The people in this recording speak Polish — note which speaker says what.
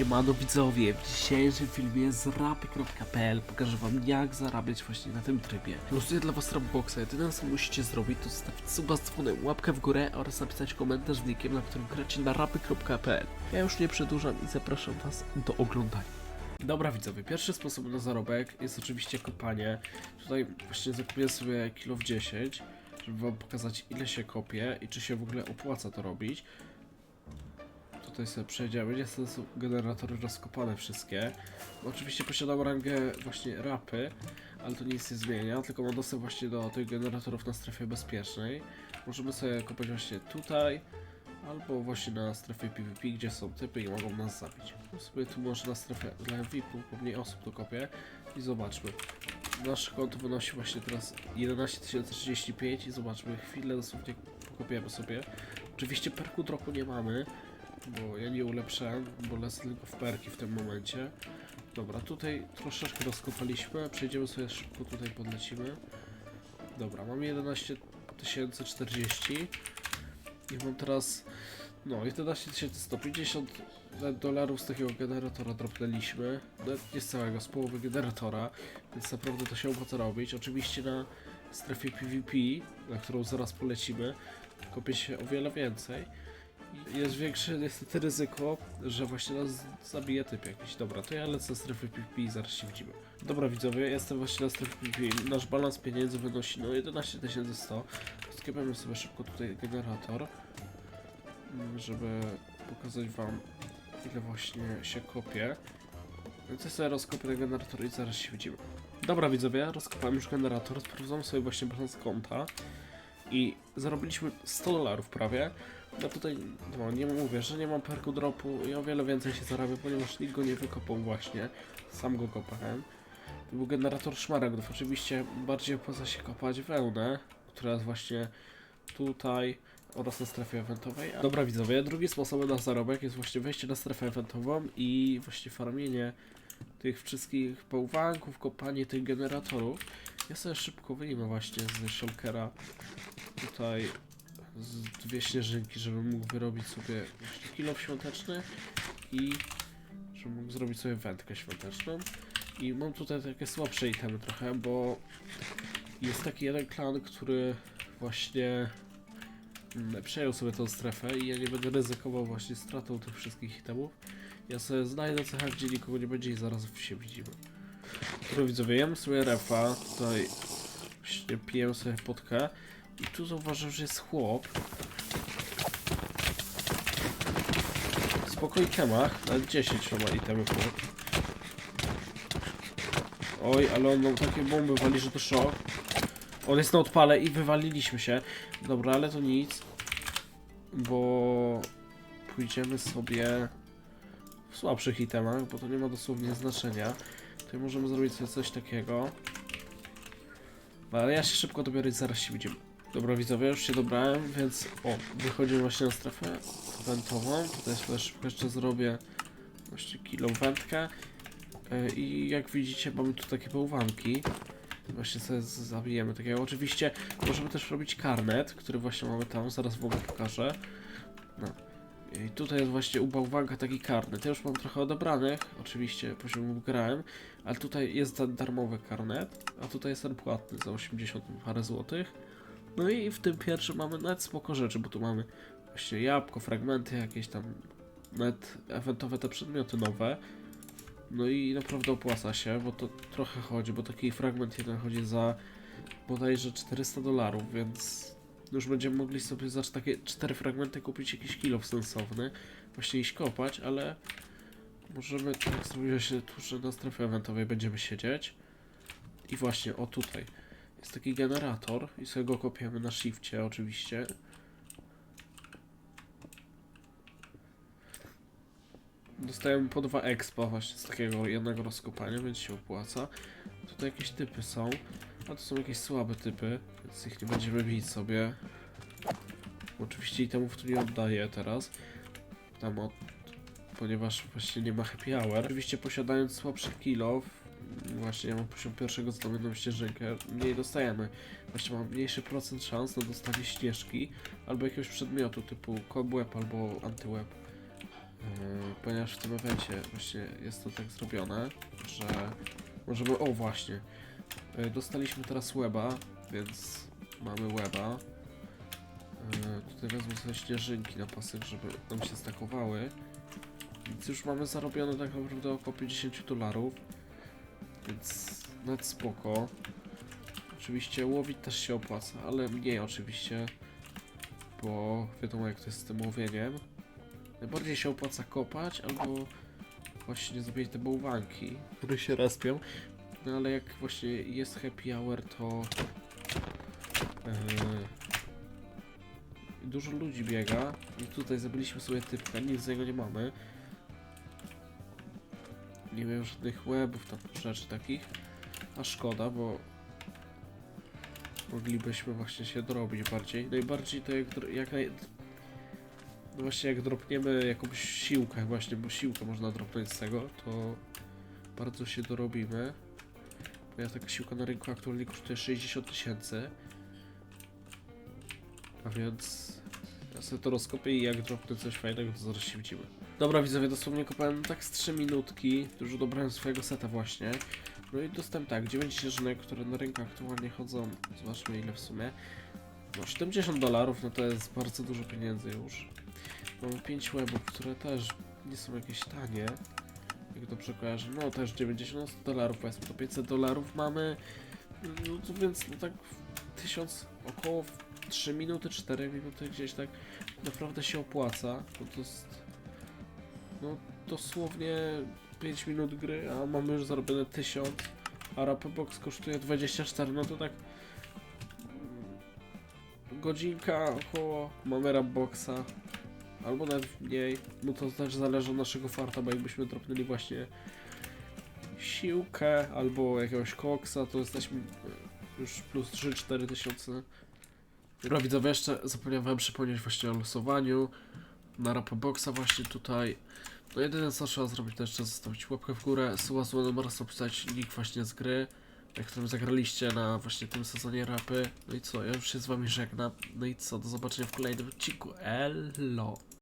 Speaker 1: Siemano widzowie, w dzisiejszym filmie z rapy.pl pokażę wam jak zarabiać właśnie na tym trybie. Losuję dla was Rapboxa, jedyne co musicie zrobić to zostawić suba z dzwonem, łapkę w górę oraz napisać komentarz z nickiem, na którym gracie na rapy.pl. Ja już nie przedłużam i zapraszam was do oglądania. Dobra widzowie, pierwszy sposób na zarobek jest oczywiście kopanie. Tutaj właśnie zakupię sobie kilo w 10, żeby wam pokazać ile się kopie i czy się w ogóle opłaca to robić. Tutaj sobie przejdziemy, niestety są generatory rozkopane wszystkie. Oczywiście posiadam rangę właśnie rapy, ale to nic nie zmienia, tylko mam dostęp właśnie do tych generatorów na strefie bezpiecznej. Możemy sobie kopać właśnie tutaj, albo właśnie na strefie PvP, gdzie są typy i mogą nas zabić. Sobie tu może na strefę dla VIP-u, bo mniej osób to kopie i zobaczmy. Nasze konto wynosi właśnie teraz 11035 i zobaczmy, chwilę dosłownie pokopiemy sobie. Oczywiście perku dropu nie mamy, bo ja nie ulepszałem, bo lecę tylko w perki w tym momencie. Dobra, tutaj troszeczkę rozkopaliśmy, przejdziemy sobie szybko, tutaj podlecimy. Dobra, mam 11 040 i mam teraz no 11 150 dolarów z takiego generatora dropnęliśmy, nawet nie z całego, z połowy generatora, więc naprawdę to się opłaca robić. Oczywiście na strefie PvP, na którą zaraz polecimy, kopie się o wiele więcej. Jest większe niestety ryzyko, że właśnie nas zabije typ jakiś. Dobra, to ja lecę na strefę PvP i zaraz się widzimy. Dobra widzowie, jestem właśnie na strefie PvP. Nasz balans pieniędzy wynosi no 11 100. Skipiamy sobie szybko tutaj generator, mm, żeby pokazać wam ile właśnie się kopie. Więc ja sobie rozkopię ten generator i zaraz się widzimy. Dobra widzowie, rozkopałem już generator, sprawdzam sobie właśnie balans konta i zarobiliśmy 100 dolarów prawie. No tutaj, no nie mówię, że nie mam perku dropu i o wiele więcej się zarabia, ponieważ nikt go nie wykopał właśnie. Sam go kopałem. To był generator szmaragdów. Oczywiście bardziej opłaca się kopać wełnę, która jest właśnie tutaj oraz na strefie eventowej. Dobra widzowie, drugi sposób na zarobek jest właśnie wejście na strefę eventową i właśnie farmienie tych wszystkich bałwanków, kopanie tych generatorów. Ja sobie szybko wyjmę właśnie z shulkera tutaj z dwie śnieżynki, żebym mógł wyrobić sobie kilo świąteczny i żebym mógł zrobić sobie wędkę świąteczną. I mam tutaj takie słabsze itemy trochę, bo jest taki jeden klan, który właśnie mm, przejął sobie tą strefę i ja nie będę ryzykował właśnie stratą tych wszystkich itemów. Ja sobie znajdę cechę, gdzie nikogo nie będzie i zaraz się widzimy. Dobra widzowie, jem sobie refa, tutaj właśnie piję sobie potkę i tu zauważyłem, że jest chłop. Spokoj kemach, nawet 10 ma itemy chłop. Oj, ale on nam takie bomby wali, że to szok. On jest na odpale i wywaliliśmy się. Dobra, ale to nic. Bo pójdziemy sobie w słabszych itemach, bo to nie ma dosłownie znaczenia. Tutaj możemy zrobić sobie coś takiego. Ale ja się szybko dobiorę i zaraz się widzimy. Dobra widzowie, już się dobrałem, więc o, wychodzimy właśnie na strefę wentową. Tutaj szybko jeszcze zrobię właśnie kilo wędkę. E, I jak widzicie mamy tu takie bałwanki. Właśnie sobie zabijemy takiego. Oczywiście możemy też robić karnet, który właśnie mamy tam, zaraz wam pokażę. No. I tutaj jest właśnie u bałwanka taki karnet. Ja już mam trochę odebranych, oczywiście poziomów grałem, ale tutaj jest darmowy karnet, a tutaj jest ten płatny za 80 parę złotych. No i w tym pierwszym mamy nawet spoko rzeczy, bo tu mamy właśnie jabłko, fragmenty jakieś tam, nawet eventowe te przedmioty nowe. No i naprawdę opłaca się, bo to trochę chodzi, bo taki fragment jeden chodzi za bodajże 400 dolarów, więc już będziemy mogli sobie za takie cztery fragmenty kupić jakiś kilo sensowny, właśnie iść kopać, ale możemy, tak zrobiło się tu, że na strefie eventowej będziemy siedzieć i właśnie, o tutaj jest taki generator i sobie go kopiemy na shifcie oczywiście. Dostajemy po dwa expa właśnie z takiego jednego rozkopania, więc się opłaca. Tutaj jakieś typy są, a to są jakieś słabe typy, więc ich nie będziemy bić sobie. Oczywiście itemów tu nie oddaję teraz. Tam od... Ponieważ właśnie nie ma happy hour. Oczywiście posiadając słabszy kill właśnie ja mam poziom pierwszego znamioną ścieżynkę, mniej dostajemy. Właśnie mam mniejszy procent szans na dostanie śnieżki albo jakiegoś przedmiotu typu cobweb albo antyweb. ponieważ w tym evencie właśnie jest to tak zrobione, że możemy, o właśnie, yy, dostaliśmy teraz weba, więc mamy weba. Yy, tutaj wezmę sobie śnieżynki na pasek, żeby nam się stakowały. Więc już mamy zarobione tak naprawdę około 50 dolarów. Więc nawet spoko. Oczywiście łowić też się opłaca, ale mniej oczywiście. Bo wiadomo jak to jest z tym łowieniem. Najbardziej się opłaca kopać albo właśnie zrobić te bałwanki, które się respią. No ale jak właśnie jest happy hour, to yy, dużo ludzi biega. I tutaj zabiliśmy sobie typka, nic z niego nie mamy. Nie wiem żadnych webów, tam rzeczy takich. A szkoda, bo moglibyśmy właśnie się dorobić bardziej. Najbardziej to jak, jak naj... No właśnie jak dropniemy jakąś siłkę właśnie, bo siłkę można dropnąć z tego, to bardzo się dorobimy. Bo ja taka siłka na rynku aktualnie kosztuje 60 tysięcy. A więc ja sobie to rozkopię i jak dropnę coś fajnego, to zaraz się widzimy. Dobra widzowie, dosłownie kopałem tak z 3 minutki, już dobrałem swojego seta właśnie. No i dostałem tak, 9 ścieżnek, które na rynku aktualnie chodzą, zobaczmy ile w sumie. No 70 dolarów, no to jest bardzo dużo pieniędzy już. Mamy 5 webów, które też nie są jakieś tanie. Jak dobrze kojarzę, no też 90 dolarów, powiedzmy to 500 dolarów mamy. No to więc no tak 1000, około 3 minuty, 4 minuty gdzieś tak naprawdę się opłaca, bo to jest no dosłownie 5 minut gry, a mamy już zarobione 1000, a Rapper Box kosztuje 24, no to tak mm, godzinka około mamy Rapboxa, albo nawet mniej, no to też zależy od naszego farta, bo jakbyśmy dropnęli właśnie siłkę albo jakiegoś koksa, to jesteśmy e, już plus 3-4 tysiące. Dobra widzowie, jeszcze zapomniałem wam przypomnieć właśnie o losowaniu na Rapoboxa właśnie tutaj. No jedyne co trzeba zrobić to jeszcze zostawić łapkę w górę, suba z numer oraz link właśnie z gry, na którym zagraliście na właśnie tym sezonie rapy. No i co, ja już się z wami żegnam. No i co, do zobaczenia w kolejnym odcinku. Elo!